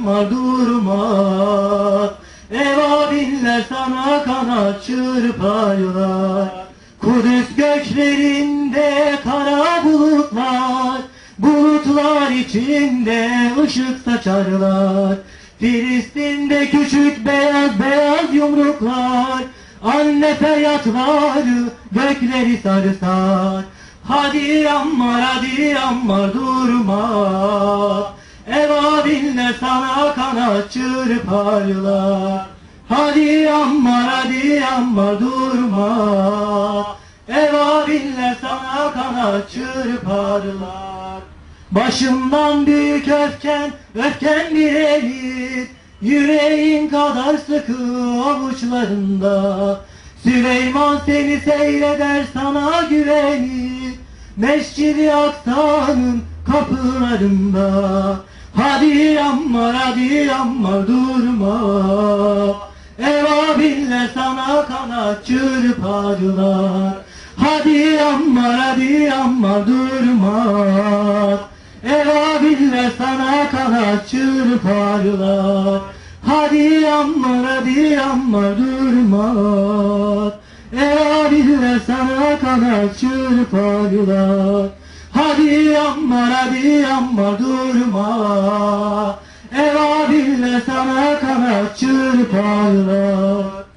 amma durma. Evabiller sana kanat çırparlar Kudüs göklerinde kara bulutlar Bulutlar içinde ışık saçarlar. Filistin'de küçük beyaz beyaz yumruklar Anne feryatları gökleri sarsar. Hadi Ammar hadi Ammar durma sana kanat çırparlar Hadi Ammar hadi Ammar durma. Evabiller sana kanat çırparlar Başımdan büyük öfken, öfken bir elit Yüreğin kadar sıkı avuçlarında. Süleyman seni seyreder sana güvenir. Mescid-i Aksa'nın kapılarında. Hadi Ammar hadi Ammar durma. Evabiller sana kanat çırparlar Hadi Ammar hadi Ammar durma. Evabiller sana kanat çırparlar Hadi Ammar hadi Ammar durma. Evabiller sana kanat çırparlar Hadi Ammar hadi Ammar durma Evabiller sana kanat çırparlar